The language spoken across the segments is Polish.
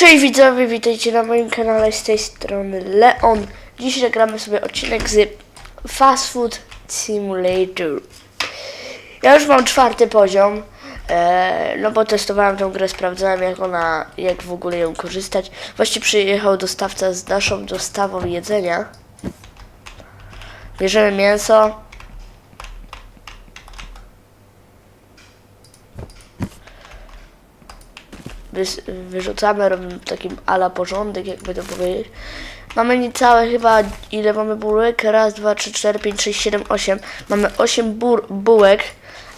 Cześć widzowie, witajcie na moim kanale z tej strony Leon. Dziś nagramy sobie odcinek z Fast Food Simulator. Ja już mam czwarty poziom, e, no bo testowałem tą grę, sprawdzałem jak ona, jak w ogóle ją korzystać. Właśnie przyjechał dostawca z naszą dostawą jedzenia. Bierzemy mięso. Wys, wyrzucamy, robimy takim ala porządek, jakby to powiedzieć. Mamy niecałe chyba, ile mamy bułek? Raz, dwa, trzy, cztery, pięć, sześć, siedem, osiem. Mamy osiem bur, bułek,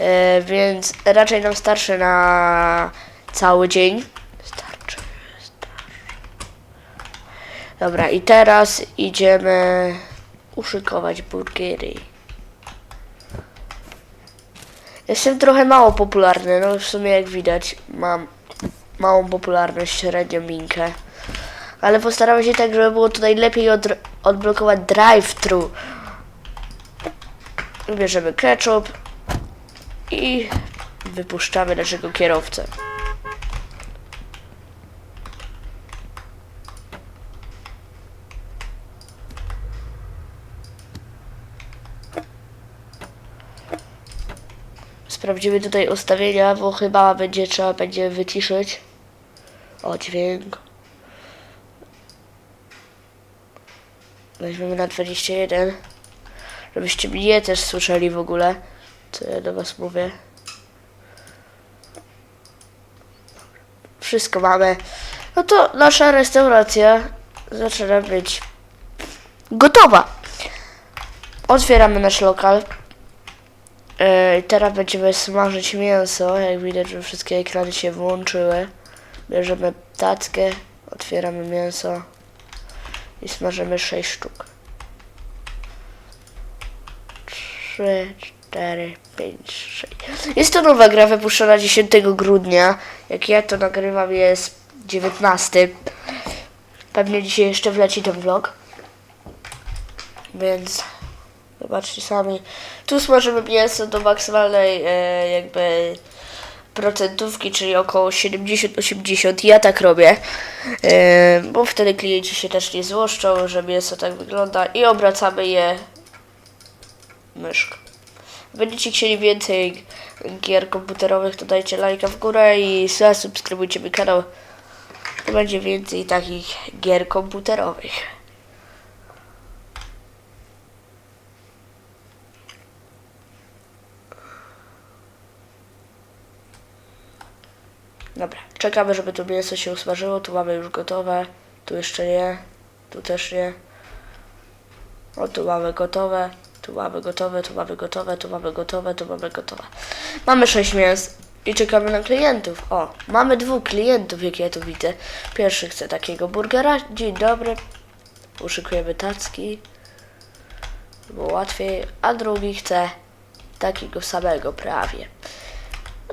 e, więc raczej nam starszy na cały dzień. Starczy, starczy. Dobra, i teraz idziemy uszykować burgery. Jestem trochę mało popularny, no w sumie jak widać mam małą popularność, średnią minkę. Ale postaramy się tak, żeby było tutaj lepiej od, odblokować drive-thru. Bierzemy ketchup i wypuszczamy naszego kierowcę. Sprawdzimy tutaj ustawienia, bo chyba będzie trzeba będzie wyciszyć. O, dźwięk. Weźmiemy na 21. Żebyście mnie też słyszeli w ogóle, co ja do was mówię. Wszystko mamy. No to nasza restauracja zaczyna być gotowa. Otwieramy nasz lokal. I teraz będziemy smażyć mięso. Jak widać, że wszystkie ekrany się włączyły. Bierzemy tackę, otwieramy mięso i smażymy 6 sztuk. 3, 4, 5, 6. Jest to nowa gra wypuszczona 10 grudnia. Jak ja to nagrywam jest 19. Pewnie dzisiaj jeszcze wleci ten vlog. Więc zobaczcie sami. Tu smażymy mięso do maksymalnej e, jakby procentówki, czyli około 70-80. Ja tak robię, bo wtedy klienci się też nie złoszczą, że mięso tak wygląda i obracamy je myszką. Będziecie chcieli więcej gier komputerowych, to dajcie lajka w górę i zasubskrybujcie mój kanał. To będzie więcej takich gier komputerowych. Dobra, czekamy, żeby to mięso się usmażyło. Tu mamy już gotowe, tu jeszcze nie, tu też nie. O, tu mamy gotowe, tu mamy gotowe, tu mamy gotowe, tu mamy gotowe, tu mamy gotowe. Mamy sześć mięs i czekamy na klientów. O, mamy dwóch klientów, jak ja tu widzę. Pierwszy chce takiego burgera. Dzień dobry. Uszykujemy tacki. Było łatwiej. A drugi chce takiego samego prawie.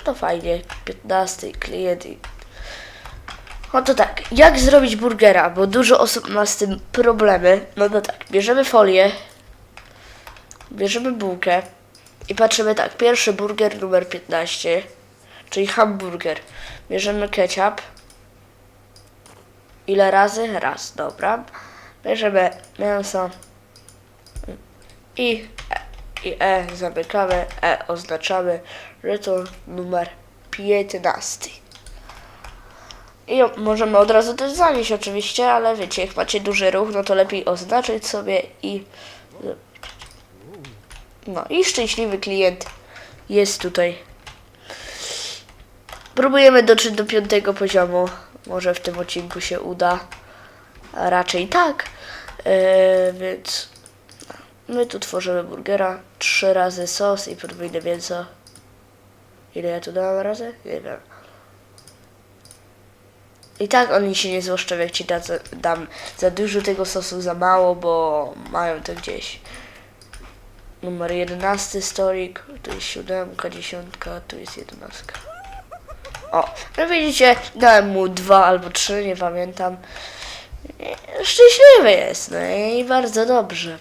To fajnie, 15 klient. No to tak, jak zrobić burgera, bo dużo osób ma z tym problemy. No to tak, bierzemy folię, bierzemy bułkę i patrzymy tak, pierwszy burger numer 15, czyli hamburger. Bierzemy ketchup. Ile razy? Raz, dobra. Bierzemy mięso i i E zamykamy, E oznaczamy, to numer 15. I możemy od razu też zanieść oczywiście, ale wiecie, jak macie duży ruch, no to lepiej oznaczyć sobie i... No i szczęśliwy klient jest tutaj. Próbujemy dotrzeć do piątego poziomu. Może w tym odcinku się uda. A raczej tak. Yy, więc My tu tworzymy burgera, trzy razy sos i podwójne mięso. Ile ja tu dałam razy? Wiem. I tak oni się nie złoszczą, jak ci da, dam za dużo tego sosu, za mało, bo mają to gdzieś. Numer 11 stolik, tu jest siódemka, dziesiątka, tu jest jedenastka. O, no widzicie, dałem mu dwa albo trzy, nie pamiętam. Szczęśliwy jest, no i bardzo dobrze.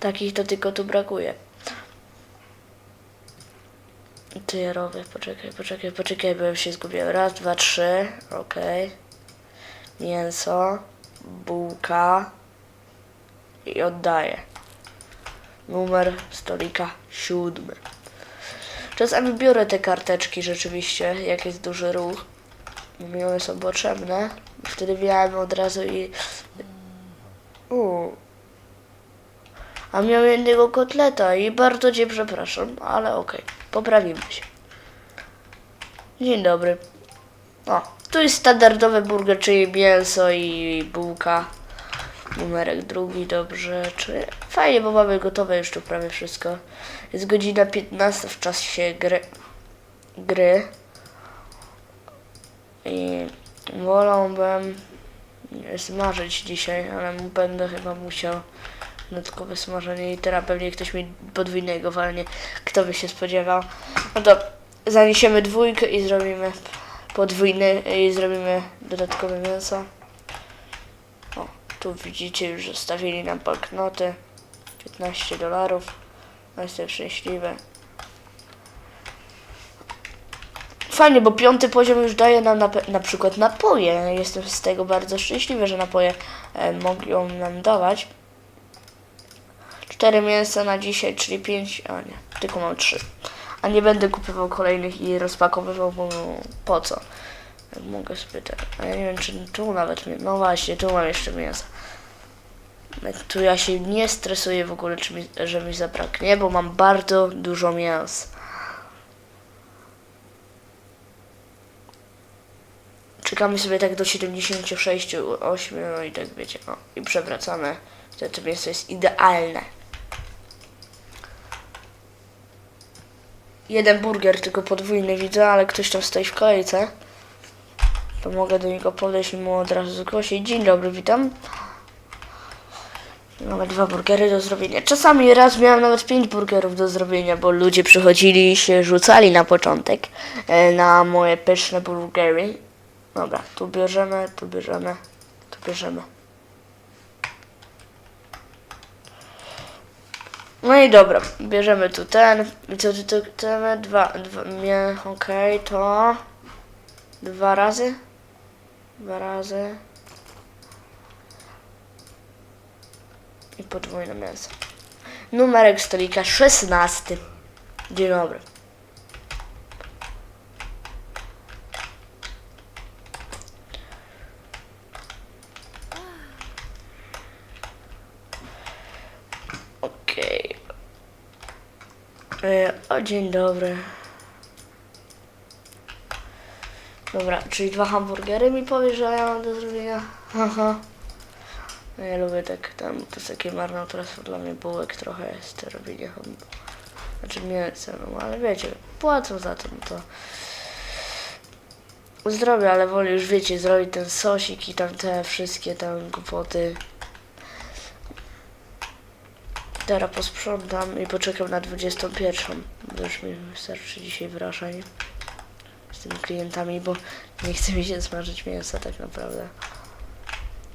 Takich to tylko tu brakuje. Ty robię, poczekaj, poczekaj, poczekaj, ja się zgubiłem. Raz, dwa, trzy, okej. mięso, bułka i oddaję. Numer stolika siódmy. Czasami biorę te karteczki rzeczywiście, jak jest duży ruch. Mi one są potrzebne. Wtedy miałem od razu i... Uuu. A miał jednego kotleta i bardzo cię przepraszam, ale okej, poprawimy się. Dzień dobry. O, tu jest standardowy burger, czyli mięso i bułka. Numerek drugi, dobrze. Czy... Fajnie, bo mamy gotowe już tu prawie wszystko. Jest godzina 15 w czasie gry. gry. I wolałbym smażyć dzisiaj, ale będę chyba musiał dodatkowe smażenie i teraz pewnie ktoś mi podwójnego walnie. Kto by się spodziewał. No to zaniesiemy dwójkę i zrobimy podwójny i zrobimy dodatkowe mięso. O, tu widzicie już zostawili nam banknoty. 15 dolarów. No, Jestem szczęśliwy. Fajnie, bo piąty poziom już daje nam na, na przykład napoje. Jestem z tego bardzo szczęśliwy, że napoje e, mogą nam dawać. Cztery mięsa na dzisiaj, czyli pięć, a nie, tylko mam trzy. A nie będę kupował kolejnych i rozpakowywał, bo no, po co? Jak Mogę spytać. A ja nie wiem, czy tu nawet, no właśnie, tu mam jeszcze mięsa. Tu ja się nie stresuję w ogóle, mi, że mi zabraknie, bo mam bardzo dużo mięs. Czekamy sobie tak do 76, 8, no i tak wiecie, no i przewracamy. Wtedy to mięso jest idealne. Jeden burger, tylko podwójny widzę, ale ktoś tam stoi w kolejce. To mogę do niego podejść i mu od razu zgłosić. Dzień dobry, witam. Mamy dwa burgery do zrobienia. Czasami raz miałem nawet pięć burgerów do zrobienia, bo ludzie przychodzili i się rzucali na początek e, na moje pyszne burgery. Dobra, tu bierzemy, tu bierzemy, tu bierzemy. No i dobra, bierzemy tu ten. Co tu, tu chcemy? Dwa, dwa, nie, okej, to dwa razy. Dwa razy. I podwójne mięso. Numerek stolika 16. Dzień dobry. Okej. E, O, dzień dobry. Dobra, czyli dwa hamburgery mi powiesz, że ja mam do zrobienia? Haha. No ja lubię tak tam, to jest takie marnotrawstwo dla mnie bułek trochę jest robienie hamburgerów. Znaczy mięsa, no ale wiecie, płacą za to, no to zrobię, ale wolę już wiecie, zrobić ten sosik i tam te wszystkie tam głupoty. Teraz posprzątam i poczekam na 21, bo już mi wystarczy dzisiaj wrażeń z tymi klientami, bo nie chce mi się smażyć mięsa tak naprawdę.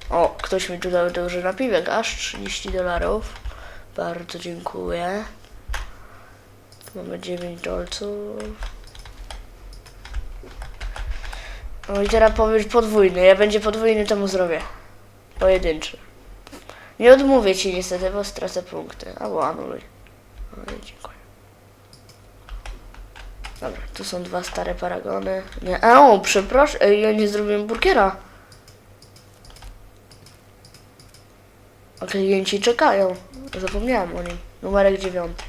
O, ktoś mi tu dał duży napiwek, aż 30 dolarów. Bardzo dziękuję. Mamy 9 dolców. No i teraz powiesz podwójny. Ja będzie podwójny, to mu zrobię. Pojedynczy. Nie odmówię ci niestety, bo stracę punkty. Albo anuluj. No dziękuję. Dobra, tu są dwa stare paragony. Nie, o, przepraszam, Ej, ja nie zrobiłem burgera. A klienci czekają. Zapomniałam o nim. Numerek dziewiąty.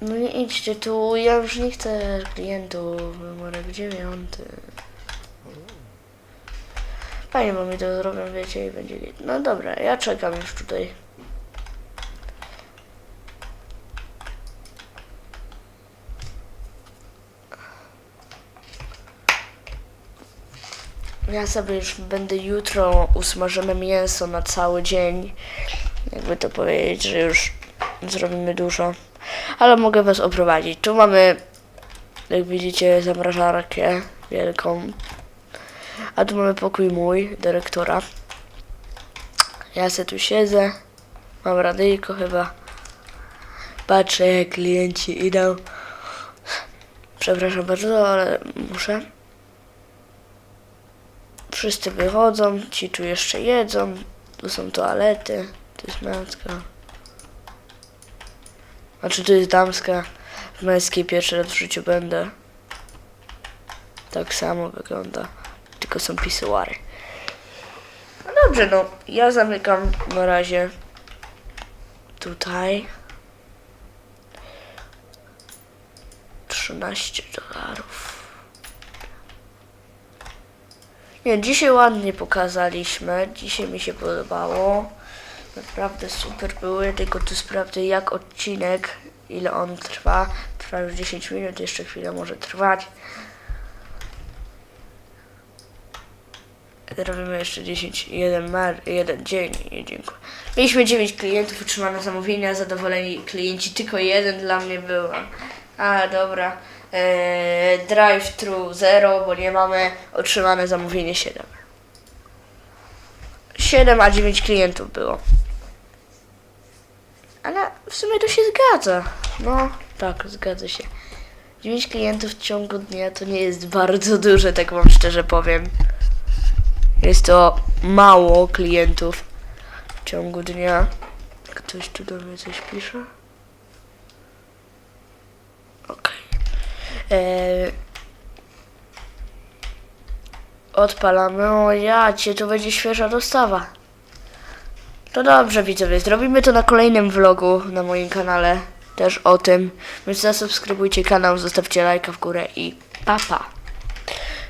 No nie idźcie tu, ja już nie chcę klientów. Numerek dziewiąty. Fajnie, bo mi to zrobią, wiecie, i będzie. No dobra, ja czekam już tutaj. Ja sobie już będę jutro usmażymy mięso na cały dzień. Jakby to powiedzieć, że już zrobimy dużo. Ale mogę was oprowadzić. Tu mamy, jak widzicie, zamrażarkę wielką. A tu mamy pokój mój, dyrektora. Ja se tu siedzę. Mam radyjko chyba. Patrzę jak klienci idą. Przepraszam bardzo, ale muszę. Wszyscy wychodzą, ci tu jeszcze jedzą. Tu są toalety. To jest męska. Znaczy to jest damska. W męskiej pierwszy raz w życiu będę. Tak samo wygląda. Tylko są pisuary. No dobrze, no. Ja zamykam na razie. Tutaj. 13 dolarów. Nie, dzisiaj ładnie pokazaliśmy. Dzisiaj mi się podobało. Naprawdę super były, tylko tu sprawdzę jak odcinek, ile on trwa. Trwa już 10 minut, jeszcze chwilę może trwać. Robimy jeszcze 10, jeden, mar, jeden dzień i dziękuję. Mieliśmy 9 klientów, utrzymane zamówienia, zadowoleni klienci, tylko jeden dla mnie był. A, dobra. Eee, Drive-thru 0, bo nie mamy, otrzymane zamówienie 7. 7, a 9 klientów było. Ale w sumie to się zgadza. No, tak, zgadza się. 9 klientów w ciągu dnia to nie jest bardzo dużo, tak wam szczerze powiem. Jest to mało klientów w ciągu dnia. Ktoś tu do mnie coś pisze? Okej. Eee, Odpalamy. O ja cię, to będzie świeża dostawa. To dobrze widzowie, zrobimy to na kolejnym vlogu na moim kanale. Też o tym. Więc zasubskrybujcie kanał, zostawcie lajka w górę i papa. Pa.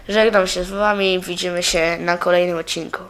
Żegnam się z wami, widzimy się na kolejnym odcinku.